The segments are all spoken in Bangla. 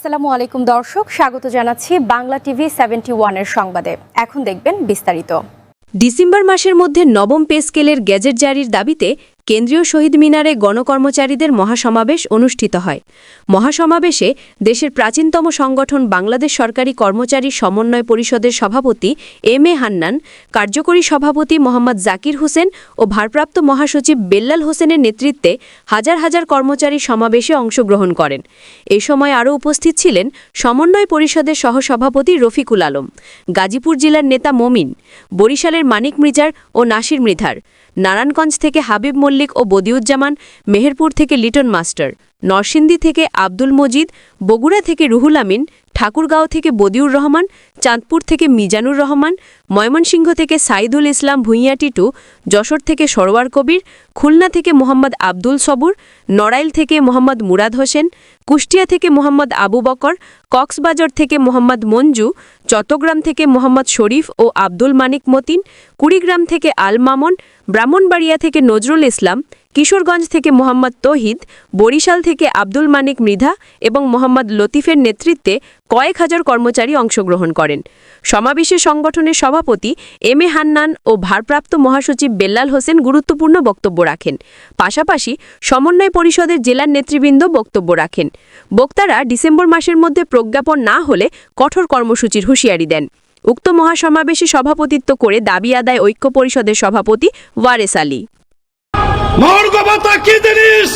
আসসালামু আলাইকুম দর্শক, স্বাগত জানাচ্ছি বাংলা টিভি সেভেন্টি ওয়ানের সংবাদে। এখন দেখবেন বিস্তারিত। ডিসেম্বর মাসের মধ্যে নবম পে স্কেলের গ্যাজেট জারির দাবিতে কেন্দ্রীয় শহীদ মিনারে গণকর্মচারীদের মহাসমাবেশ অনুষ্ঠিত হয়। মহাসমাবেশে দেশের প্রাচীনতম সংগঠন বাংলাদেশ সরকারি কর্মচারী সমন্বয় পরিষদের সভাপতি এম এ হান্নান, কার্যকরী সভাপতি মোহাম্মদ জাকির হোসেন ও ভারপ্রাপ্ত মহাসচিব বেল্লাল হোসেনের নেতৃত্বে হাজার হাজার কর্মচারী সমাবেশে অংশগ্রহণ করেন। এ সময় আরও উপস্থিত ছিলেন সমন্বয় পরিষদের সহসভাপতি রফিকুল আলম, গাজীপুর জেলার নেতা মমিন, বরিশালের মানিক মৃজার ও নাসির মৃধার। নারায়ণগঞ্জ থেকে হাবিব মল্লিক ও বদিউজ্জামান, মেহেরপুর থেকে লিটন মাস্টার, নরসিংদী থেকে আব্দুল মজিদ, বগুড়া থেকে রুহুল আমিন ঠাকুরগাঁও থেকে বদিউর রহমান, চাঁদপুর থেকে মিজানুর রহমান, ময়মনসিংহ থেকে সাইদুল ইসলাম ভুঁইয়া টিটু যশোর থেকে সরোয়ার কবির, খুলনা থেকে মোহাম্মদ আব্দুল সবুর, নড়াইল থেকে মোহাম্মদ মুরাদ হোসেন, কুষ্টিয়া থেকে মোহাম্মদ আবু বকর, কক্সবাজার থেকে মোহাম্মদ মঞ্জু, চট্টগ্রাম থেকে মোহাম্মদ শরীফ ও আব্দুল মানিক মতিন, কুড়িগ্রাম থেকে আল মামন, ব্রাহ্মণবাড়িয়া থেকে নজরুল ইসলাম কিশোরগঞ্জ থেকে মোহাম্মদ তহিদ, বরিশাল থেকে আব্দুল মানিক মৃধা এবং মোহাম্মদ লতিফের নেতৃত্বে কয়েক হাজার কর্মচারী অংশগ্রহণ করেন। সমাবেশে সংগঠনের সভাপতি এম এ হান্নান ও ভারপ্রাপ্ত মহাসচিব বেল্লাল হোসেন গুরুত্বপূর্ণ বক্তব্য রাখেন। পাশাপাশি সমন্বয় পরিষদের জেলার নেতৃবৃন্দ বক্তব্য রাখেন। বক্তারা ডিসেম্বর মাসের মধ্যে প্রজ্ঞাপন না হলে কঠোর কর্মসূচির হুঁশিয়ারি দেন। উক্ত মহাসমাবেশে সভাপতিত্ব করে দাবি আদায় ঐক্য পরিষদের সভাপতি ওয়ারেস আলী। মর্গবতা কি জিনিস?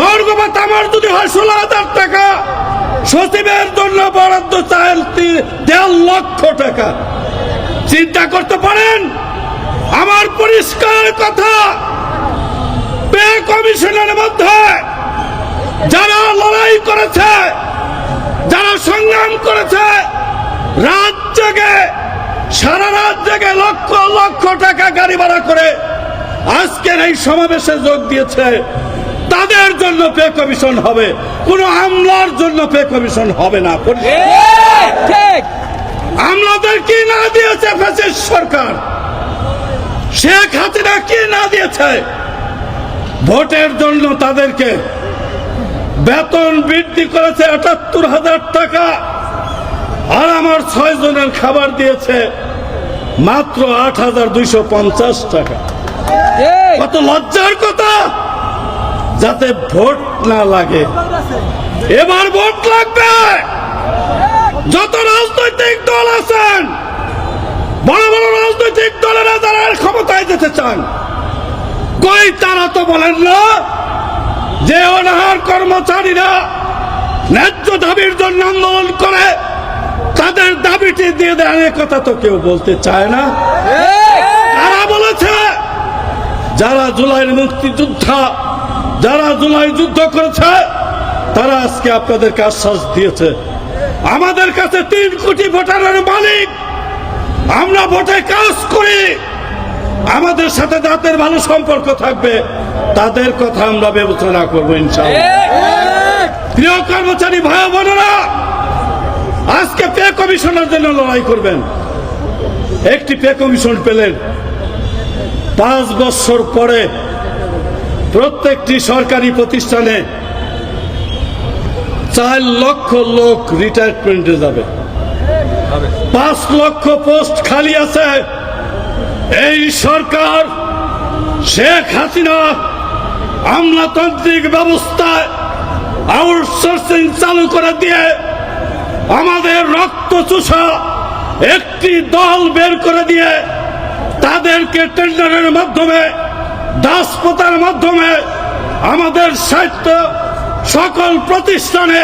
মর্গবতা আমার যদি হয় হাজার টাকা, সচিবের জন্য বরাদ্দ চায় দেড় লক্ষ টাকা। চিন্তা করতে পারেন? আমার পরিষ্কার কথা, পে কমিশনের মধ্যে যারা লড়াই করেছে, যারা সংগ্রাম করেছে, রাত জেগে, সারা রাত জেগে লক্ষ লক্ষ টাকা গাড়ি ভাড়া করে আজকের এই সমাবেশে যোগ দিয়েছে তাদের জন্য পে কমিশন হবে কোন আমলার জন্য পে কমিশন হবে না। আমলাদের কি না দিয়েছে ফ্যাসিস্ট সরকার? শেখ হাসিনা কি না দিয়েছে? ভোটের জন্য তাদেরকে বেতন বৃদ্ধি করেছে আটাত্তর হাজার টাকা আর আমার ছয় জনের খাবার দিয়েছে মাত্র আট হাজার দুইশো পঞ্চাশ টাকা। কত লজ্জার কথা। যাতে ভোট না লাগে। এবার ভোট লাগবে। যত রাজনৈতিক দল আছেন বড় বড় রাজনৈতিক দলেরা যারা ক্ষমতায় যেতে চান কই তারা তো বলেন না যে অনাহার কর্মচারীরা ন্যায্য দাবির জন্য আন্দোলন করে তাদের দাবিটি দিয়ে দেয় কথা তো কেউ বলতে চায় না। যারা জুলাইয়ের মুক্তিযোদ্ধা, যারা জুলাই যুদ্ধ করেছে, তারা আজকে আপনাদেরকে আশ্বাস দিয়েছে। আমাদের কাছে তিন কোটি ভোটারের মালিক। আমরা ভোটে কাজ করি। আমাদের সাথে যাদের ভালো সম্পর্ক থাকবে। তাদের কথা আমরা বিবেচনা করব প্রিয় কর্মচারী ভাই বোনেরা, আজকে পে কমিশনের জন্য লড়াই করবেন। একটি পে কমিশন পেলেন। পাঁচ বছর পরে প্রত্যেকটি সরকারি প্রতিষ্ঠানে চার লক্ষ লোক রিটায়ারমেন্টে যাবে। পাঁচ লক্ষ পোস্ট খালি আছে। এই সরকার, শেখ হাসিনা, আমলাতান্ত্রিক ব্যবস্থায় আউটসোর্সিং চালু করে দিয়ে আমাদের রক্ত চুষা একটি দল বের করে দিয়ে তাদেরকে টেন্ডারের মাধ্যমে দাসপতার মাধ্যমে আমাদের সাহিত্য সকল প্রতিষ্ঠানে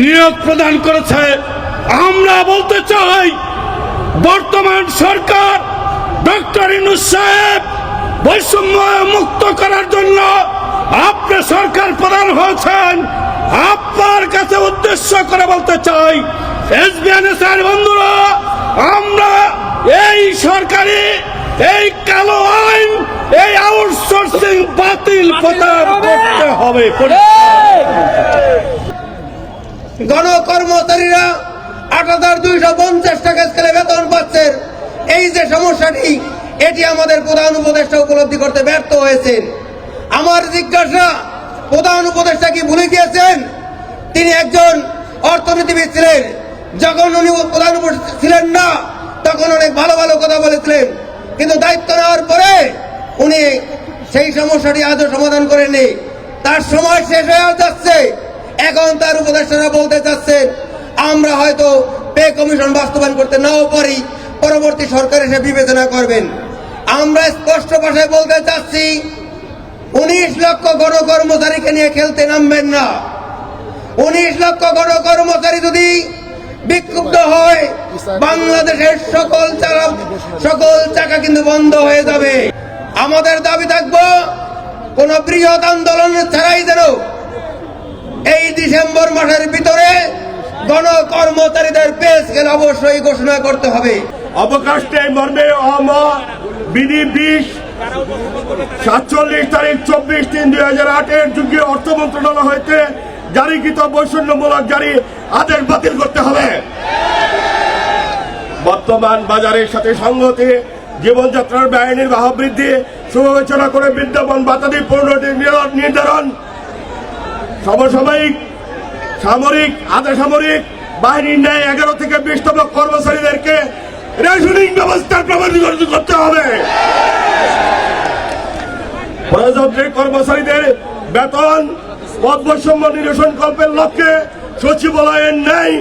নিয়োগ প্রদান করেছে। আমরা বলতে চাই, বর্তমান সরকার ডক্টর ইনুস সাহেব বৈষম্য মুক্ত করার জন্য আপনি সরকার প্রধান হয়েছেন। আপনার কাছে উদ্দেশ্য করে বলতে চাই এসবিএনএসের বন্ধুরা, আমরা এই সরকারি এই কালো আইন এই আউটসোর্সিং বাতিল প্রদান করতে হবে। গণকর্মচারীরা আট হাজার দুইশো পঞ্চাশ টাকা স্কেলে বেতন পাচ্ছেন। এই যে সমস্যাটি এটি আমাদের প্রধান উপদেষ্টা উপলব্ধি করতে ব্যর্থ হয়েছেন। আমার জিজ্ঞাসা প্রধান উপদেষ্টা কি ভুলে গিয়েছেন? তিনি একজন অর্থনীতিবিদ ছিলেন। যখন উনি প্রধান উপদেষ্টা ছিলেন না তখন অনেক ভালো ভালো কথা বলেছিলেন। কিন্তু দায়িত্ব নেওয়ার পরে উনি সেই সমস্যাটি আজও সমাধান করেননি। তার সময় শেষ হয়ে যাচ্ছে। এখন তার উপদেষ্টারা বলতে চাচ্ছেন, আমরা হয়তো পে কমিশন বাস্তবায়ন করতে নাও পারি। পরবর্তী সরকার এসে বিবেচনা করবেন। আমরা স্পষ্ট ভাষায় বলতে চাচ্ছি, উনিশ লক্ষ গণকর্মচারীকে নিয়ে খেলতে নামবেন না। উনিশ লক্ষ গণকর্মচারী যদি বাংলাদেশের সকল চাকা সকল চাকা কিন্তু বন্ধ হয়ে যাবে। আমাদের দাবি থাকব কোন বৃহৎ আন্দোলন ছাড়াই যেন এই ডিসেম্বর মাসের ভিতরে গণকর্মচারীদের পে স্কেল অবশ্যই ঘোষণা করতে হবে। অবকাশ নেই মর্মে অম বিধি বিশ সাতচল্লিশ তারিখ চব্বিশ তিন দুই হাজার আটের যুগে অর্থ মন্ত্রণালয় হইতে জারিকৃত বৈষম্যমূলক জারি আদেশ বাতিল করতে হবে। বর্তমান বাজারের সাথে সংগতি জীবনযাত্রার ব্যয় নির্বাহ বৃদ্ধি সুবিবেচনা করে বিদ্যমান বাতাদি পূর্ণ নির্ধারণ, সমসাময়িক, সামরিক আধা সামরিক বাহিনীর ন্যায় এগারো থেকে বিশতম কর্মচারীদেরকে রেশনিং ব্যবস্থার প্রবর্তন করতে হবে। প্রজাতন্ত্রের কর্মচারীদের বেতন পদ বৈষম্য নিরসন কল্পের লক্ষ্যে সচিবালয়ের ন্যায়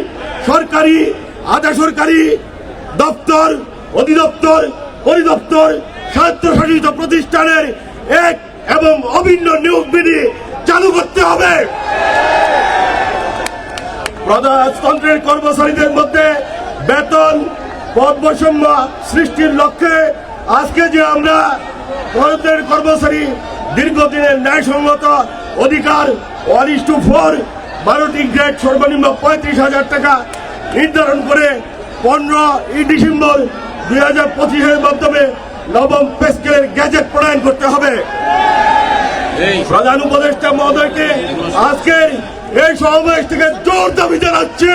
সরকারি আধা সরকারি দপ্তর, অধিদপ্তর, পরিদপ্তর, স্বায়ত্তশাসিত প্রতিষ্ঠানের এক এবং অভিন্ন নিয়োগ বিধি চালু করতে হবে। প্রজাতন্ত্রের কর্মচারীদের মধ্যে বেতন পদ বৈষম্য সৃষ্টির লক্ষ্যে আজকে যে আমরা প্রজাতন্ত্রের কর্মচারী দীর্ঘদিনের ন্যায়সঙ্গত অধিকার ওয়ান ইস টু ফোর বারোটি গ্রেড সর্বনিম্ন পঁয়ত্রিশ হাজার টাকা নির্ধারণ করে পনেরো ই ডিসেম্বর দুই হাজার পঁচিশের মাধ্যমে নবম পেস্কেলের গ্যাজেট প্রণয়ন করতে হবে। প্রধান উপদেষ্টা মহোদয়কে আজকের এই সমাবেশ থেকে জোর দাবি জানাচ্ছে